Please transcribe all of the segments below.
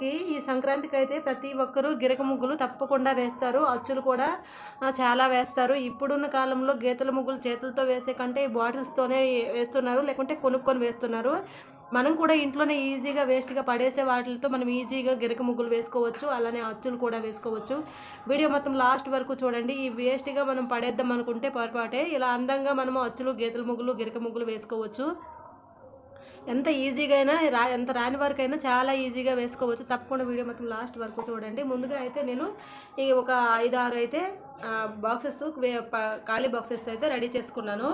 సంక్రాంతికి ఈ సంక్రాంతికి అయితే ప్రతి ఒక్కరూ గిరక ముగ్గులు తప్పకుండా వేస్తారు. అచ్చులు కూడా చాలా వేస్తారు. ఇప్పుడున్న కాలంలో గీతల ముగ్గులు చేతులతో వేసే కంటే బాటిల్స్తోనే వేస్తున్నారు లేకుంటే కొనుక్కొని వేస్తున్నారు. మనం కూడా ఇంట్లోనే ఈజీగా వేస్ట్గా పడేసే వాటితో మనం ఈజీగా గిరక ముగ్గులు వేసుకోవచ్చు. అలానే అచ్చులు కూడా వేసుకోవచ్చు. వీడియో మొత్తం లాస్ట్ వరకు చూడండి. ఈ వేస్ట్గా మనం పడేద్దాం అనుకుంటే పొరపాటే. ఇలా అందంగా మనము అచ్చులు గీతల ముగ్గులు గిరక ముగ్గులు వేసుకోవచ్చు. ఎంత ఈజీగా అయినా రా ఎంత రాని వరకైనా చాలా ఈజీగా వేసుకోవచ్చు. తప్పకుండా వీడియో మొత్తం లాస్ట్ వరకు చూడండి. ముందుగా అయితే నేను ఈ ఒక ఐదు ఆరు అయితే బాక్సెస్ ఖాళీ బాక్సెస్ అయితే రెడీ చేసుకున్నాను.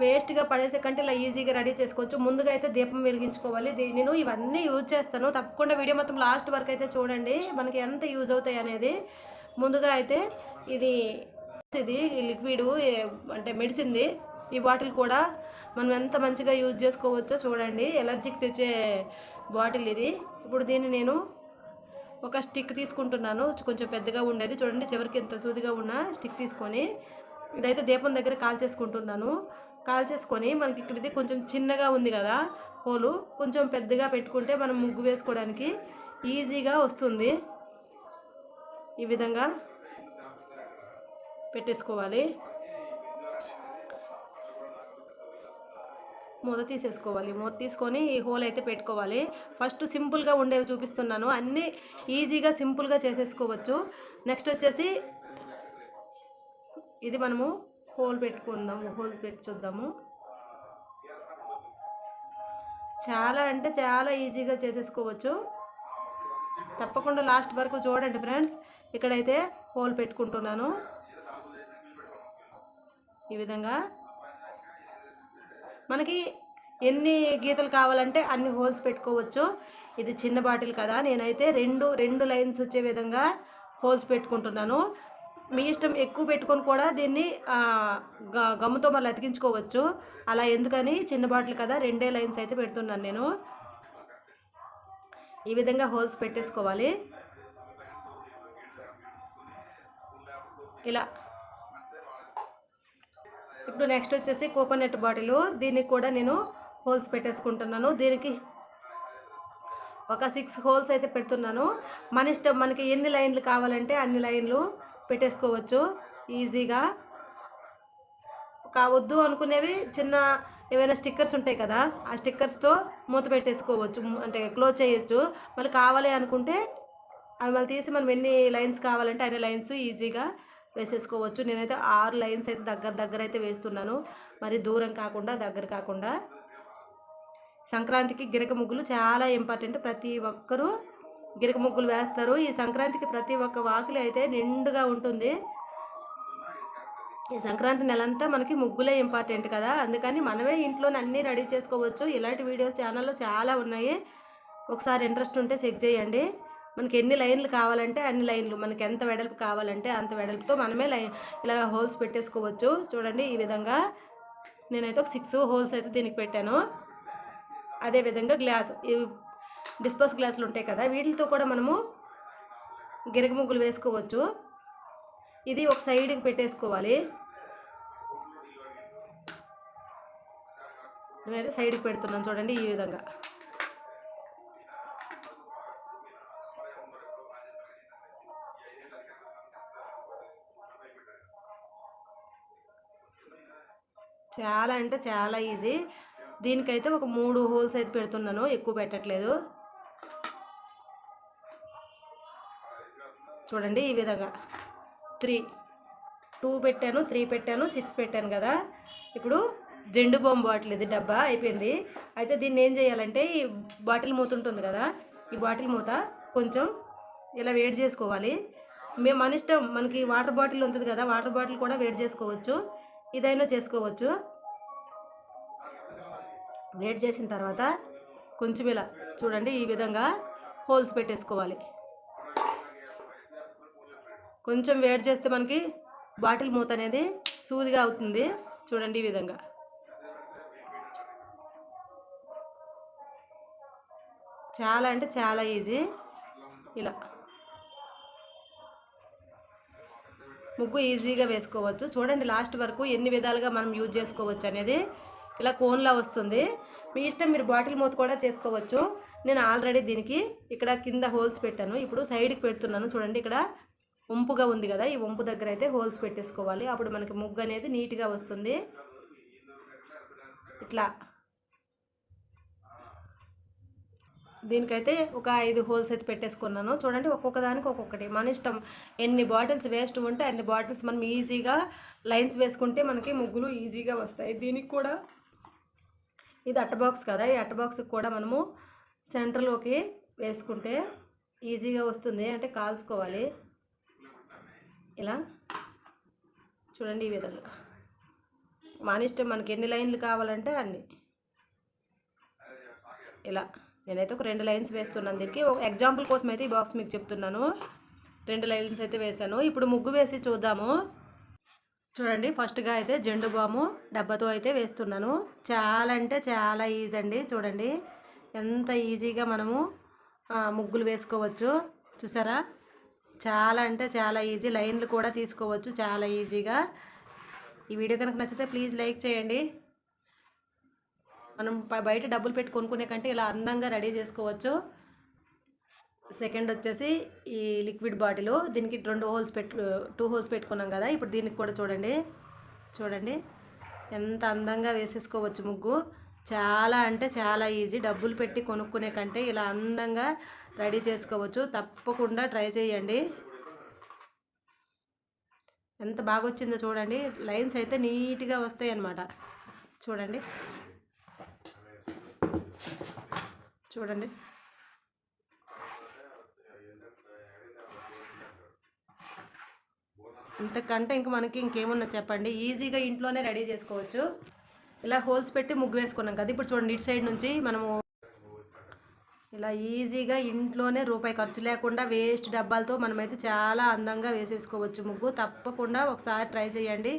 వేస్ట్గా పడేసే కంటే ఇలా ఈజీగా రెడీ చేసుకోవచ్చు. ముందుగా అయితే దీపం వెలిగించుకోవాలి. నేను ఇవన్నీ యూజ్ చేస్తాను. తప్పకుండా వీడియో మొత్తం లాస్ట్ వరకు అయితే చూడండి. మనకి ఎంత యూజ్ అవుతాయి అనేది. ముందుగా అయితే ఇది ఇది లిక్విడ్ అంటే మెడిసిన్ది ఈ బాటిల్ కూడా మనం ఎంత మంచిగా యూజ్ చేసుకోవచ్చో చూడండి. ఎలర్జీకి తెచ్చే బాటిల్ ఇది. ఇప్పుడు దీన్ని నేను ఒక స్టిక్ తీసుకుంటున్నాను. కొంచెం పెద్దగా ఉండేది. చూడండి చివరికి ఎంత సూదిగా ఉన్న స్టిక్ తీసుకొని ఇదైతే దీపం దగ్గర కాల్ చేసుకుంటున్నాను కాల్ చేసుకొని మనకి ఇక్కడ ఇది కొంచెం చిన్నగా ఉంది కదా హోలు. కొంచెం పెద్దగా పెట్టుకుంటే మనం ముగ్గు వేసుకోవడానికి ఈజీగా వస్తుంది. ఈ విధంగా పెట్టేసుకోవాలి. మూత తీసేసుకోవాలి. మూత తీసుకొని ఈ హోల్ అయితే పెట్టుకోవాలి. ఫస్ట్ సింపుల్గా ఉండేవి చూపిస్తున్నాను. అన్నీ ఈజీగా సింపుల్గా చేసేసుకోవచ్చు. నెక్స్ట్ వచ్చేసి ఇది మనము హోల్ పెట్టుకుందాము. హోల్ పెట్టి చూద్దాము. చాలా అంటే చాలా ఈజీగా చేసేసుకోవచ్చు. తప్పకుండా లాస్ట్ వరకు చూడండి ఫ్రెండ్స్. ఇక్కడైతే హోల్ పెట్టుకుంటున్నాను. ఈ విధంగా మనకి ఎన్ని గీతలు కావాలంటే అన్ని హోల్స్ పెట్టుకోవచ్చు. ఇది చిన్న బాటిల్ కదా. నేనైతే రెండు రెండు లైన్స్ వచ్చే విధంగా హోల్స్ పెట్టుకుంటున్నాను. మీ ఇష్టం ఎక్కువ పెట్టుకొని కూడా దీన్ని గ- గమ్ముతో మళ్ళీ అతికించుకోవచ్చు. అలా ఎందుకని చిన్న బాటిల్ కదా రెండే లైన్స్ అయితే పెడుతున్నాను నేను. ఈ విధంగా హోల్స్ పెట్టేసుకోవాలి. ఇలా. ఇప్పుడు నెక్స్ట్ వచ్చేసి కోకోనట్ బాటిల్ దీనికి కూడా నేను హోల్స్ పెట్టేసుకుంటున్నాను. దీనికి ఒక సిక్స్ హోల్స్ అయితే పెడుతున్నాను. మన ఇష్టం మనకి ఎన్ని లైన్లు కావాలంటే అన్ని లైన్లు పెట్టేసుకోవచ్చు. ఈజీగా కావద్దు అనుకునేవి చిన్న ఏవైనా స్టిక్కర్స్ ఉంటాయి కదా ఆ స్టిక్కర్స్తో మూత పెట్టేసుకోవచ్చు. అంటే క్లోజ్ చేయొచ్చు. మళ్ళీ కావాలి అనుకుంటే అవి మళ్ళీ తీసి మనం ఎన్ని లైన్స్ కావాలంటే అన్ని లైన్స్ ఈజీగా వేసేసుకోవచ్చు. నేనైతే ఆరు లైన్స్ అయితే దగ్గర దగ్గర అయితే వేస్తున్నాను. మరి దూరం కాకుండా దగ్గర కాకుండా. సంక్రాంతికి గిరక ముగ్గులు చాలా ఇంపార్టెంట్. ప్రతి ఒక్కరూ గిరక ముగ్గులు వేస్తారు. ఈ సంక్రాంతికి ప్రతి ఒక్క వాకిలి అయితే నిండుగా ఉంటుంది. ఈ సంక్రాంతి నెలంతా మనకి ముగ్గులే ఇంపార్టెంట్ కదా. అందుకని మనమే ఇంట్లోనే అన్నీ రెడీ చేసుకోవచ్చు. ఇలాంటి వీడియోస్ ఛానల్లో చాలా ఉన్నాయి. ఒకసారి ఇంట్రెస్ట్ ఉంటే చెక్ చేయండి. మనకి ఎన్ని లైన్లు కావాలంటే అన్ని లైన్లు మనకి ఎంత వెడల్పు కావాలంటే అంత వెడల్పుతో మనమే లైన్ ఇలా హోల్స్ పెట్టేసుకోవచ్చు. చూడండి ఈ విధంగా నేనైతే ఒక సిక్స్ హోల్స్ అయితే దీనికి పెట్టాను. అదేవిధంగా గ్లాస్ ఇవి డిస్పోజ్ గ్లాసులు ఉంటాయి కదా వీటితో కూడా మనము గిరగ ముగ్గులు వేసుకోవచ్చు. ఇది ఒక సైడ్కి పెట్టేసుకోవాలి. నేనైతే సైడ్కి పెడుతున్నాను చూడండి ఈ విధంగా. చాలా అంటే చాలా ఈజీ. దీనికైతే ఒక మూడు హోల్స్ అయితే పెడుతున్నాను. ఎక్కువ పెట్టట్లేదు. చూడండి ఈ విధంగా. త్రీ. టూ పెట్టాను త్రీ పెట్టాను సిక్స్ పెట్టాను కదా. ఇప్పుడు జెండు బాంబు బాటిల్ ఇది డబ్బా అయిపోయింది. అయితే దీన్ని ఏం చేయాలంటే ఈ బాటిల్ మూత ఉంటుంది కదా ఈ బాటిల్ మూత కొంచెం ఇలా వేడి చేసుకోవాలి. మేము మన ఇష్టం మనకి వాటర్ బాటిల్ ఉంటుంది కదా వాటర్ బాటిల్ కూడా వేడి చేసుకోవచ్చు. ఇదైనా చేసుకోవచ్చు. వేడి చేసిన తర్వాత కొంచెం ఇలా చూడండి ఈ విధంగా హోల్స్ పెట్టేసుకోవాలి. కొంచెం వేడి చేస్తే మనకి బాటిల్ మూత అనేది సూదిగా అవుతుంది. చూడండి ఈ విధంగా. చాలా అంటే చాలా ఈజీ. ఇలా. ముగ్గు ఈజీగా వేసుకోవచ్చు. చూడండి లాస్ట్ వరకు ఎన్ని విధాలుగా మనం యూజ్ చేసుకోవచ్చు అనేది ఇలా కోన్లా వస్తుంది. మీ ఇష్టం మీరు బాటిల్ మూత కూడా చేసుకోవచ్చు. నేను ఆల్రెడీ దీనికి ఇక్కడ కింద హోల్స్ పెట్టాను. ఇప్పుడు సైడ్కి పెడుతున్నాను. చూడండి ఇక్కడ వంపుగా ఉంది కదా ఈ వంపు దగ్గర అయితే హోల్స్ పెట్టేసుకోవాలి. అప్పుడు మనకి ముగ్గు అనేది నీట్గా వస్తుంది. ఇట్లా. దీనికైతే ఒక ఐదు హోల్స్ అయితే పెట్టేసుకున్నాను. చూడండి ఒక్కొక్క దానికి ఒక్కొక్కటి. మన ఇష్టం ఎన్ని బాటిల్స్ వేస్ట్ ఉంటే అన్ని బాటిల్స్ మనం ఈజీగా లైన్స్ వేసుకుంటే మనకి ముగ్గులు ఈజీగా వస్తాయి. దీనికి కూడా ఇది అట్ట బాక్స్ కదా ఈ అట్ట బాక్స్కి కూడా మనము సెంటర్లోకి వేసుకుంటే ఈజీగా వస్తుంది. అంటే కాల్చుకోవాలి. ఇలా చూడండి ఈ విధంగా. మన ఇష్టం మనకి ఎన్ని లైన్లు కావాలంటే అన్ని. ఇలా. నేనైతే ఒక రెండు లైన్స్ వేస్తున్నాను దీనికి. ఒక ఎగ్జాంపుల్ కోసం అయితే ఈ బాక్స్ మీకు చెప్తున్నాను. రెండు లైన్స్ అయితే వేసాను ఇప్పుడు ముగ్గు వేసి చూద్దాము. చూడండి ఫస్ట్గా అయితే జెండు బాము డబ్బాతో అయితే వేస్తున్నాను. చాలా అంటే చాలా ఈజీ అండి. చూడండి ఎంత ఈజీగా మనము ముగ్గులు వేసుకోవచ్చు. చూసారా? చాలా అంటే చాలా ఈజీ లైన్లు కూడా తీసుకోవచ్చు. చాలా ఈజీగా ఈ వీడియో కనుక నచ్చితే ప్లీజ్ లైక్ చేయండి. మనం బయట డబ్బులు పెట్టి కొనుక్కునే కంటే ఇలా అందంగా రెడీ చేసుకోవచ్చు. సెకండ్ వచ్చేసి ఈ లిక్విడ్ బాటిల్. దీనికి రెండు హోల్స్ పెట్టు టూ హోల్స్ పెట్టుకున్నాం కదా ఇప్పుడు దీనికి కూడా చూడండి. చూడండి. ఎంత అందంగా వేసేసుకోవచ్చు ముగ్గు. చాలా అంటే చాలా ఈజీ. డబ్బులు పెట్టి కొనుక్కునే కంటే ఇలా అందంగా రెడీ చేసుకోవచ్చు. తప్పకుండా ట్రై చేయండి. ఎంత బాగా వచ్చిందో చూడండి. లైన్స్ అయితే నీట్గా వస్తాయి అన్నమాట చూడండి. చూడండి. ఇంతకంటే ఇంక మనకి ఇంకేమున్నా చెప్పండి. ఈజీగా ఇంట్లోనే రెడీ చేసుకోవచ్చు. ఇలా హోల్స్ పెట్టి ముగ్గు వేసుకున్నాం కదా. ఇప్పుడు చూడండి ఇటు సైడ్ నుంచి మనము ఇలా ఈజీగా ఇంట్లోనే రూపాయి ఖర్చు లేకుండా వేస్ట్ డబ్బాలతో మనమైతే చాలా అందంగా వేసేసుకోవచ్చు ముగ్గు. తప్పకుండా ఒకసారి ట్రై చేయండి.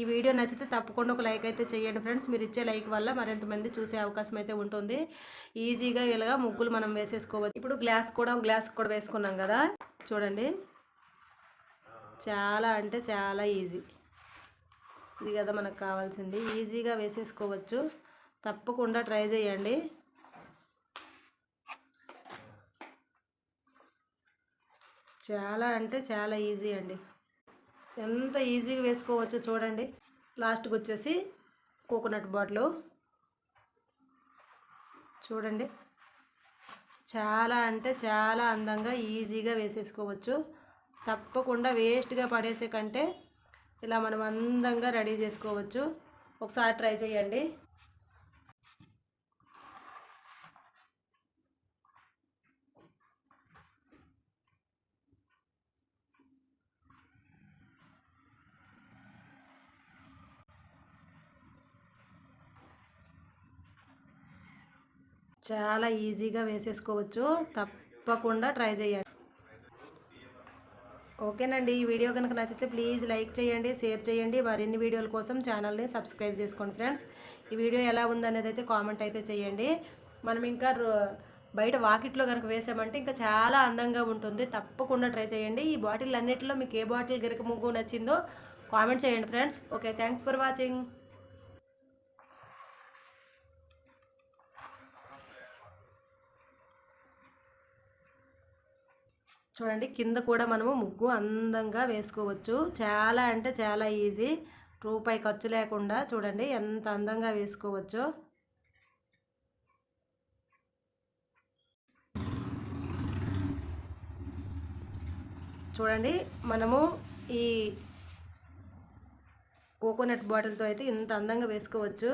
ఈ వీడియో నచ్చితే తప్పకుండా ఒక లైక్ అయితే చేయండి ఫ్రెండ్స్. మీరు ఇచ్చే లైక్ వల్ల మరింతమంది చూసే అవకాశం అయితే ఉంటుంది. ఈజీగా ఇలాగా ముగ్గులు మనం వేసేసుకోవచ్చు. ఇప్పుడు గ్లాస్ కూడా గ్లాస్ కూడా వేసుకున్నాం కదా. చూడండి. చాలా అంటే చాలా ఈజీ. ఇది కదా మనకు కావాల్సింది. ఈజీగా వేసేసుకోవచ్చు. తప్పకుండా ట్రై చేయండి. చాలా అంటే చాలా ఈజీ అండి. ఎంత ఈజీగా వేసుకోవచ్చో చూడండి. లాస్ట్కి వచ్చేసి కోకోనట్ బాటిల్. చూడండి. చాలా అంటే చాలా అందంగా ఈజీగా వేసేసుకోవచ్చు. తప్పకుండా వేస్ట్గా పడేసే కంటే ఇలా మనం అందంగా రెడీ చేసుకోవచ్చు. ఒకసారి ట్రై చేయండి. చాలా ఈజీగా వేసేసుకోవచ్చు. తప్పకుండా ట్రై చేయండి. ఓకేనండి. ఈ వీడియో కనుక నచ్చితే ప్లీజ్ లైక్ చేయండి షేర్ చేయండి. మరిన్ని వీడియోల కోసం ఛానల్ని సబ్స్క్రైబ్ చేసుకోండి ఫ్రెండ్స్. ఈ వీడియో ఎలా ఉందనేది అయితే కామెంట్ అయితే చేయండి. మనం ఇంకా రో- బయట వాకిట్లో కనుక వేసామంటే ఇంకా చాలా అందంగా ఉంటుంది. తప్పకుండా ట్రై చేయండి. ఈ బాటిల్ అన్నిటిలో మీకు ఏ బాటిల్ గిరక ముగ్గు నచ్చిందో కామెంట్ చేయండి friends. Okay thanks for watching. చూడండి కింద కూడా మనము ముగ్గు అందంగా వేసుకోవచ్చు. చాలా అంటే చాలా ఈజీ. రూపాయి ఖర్చు లేకుండా చూడండి ఎంత అందంగా వేసుకోవచ్చు. చూడండి మనము ఈ కోకోనట్ బాటిల్తో అయితే ఇంత అందంగా వేసుకోవచ్చు.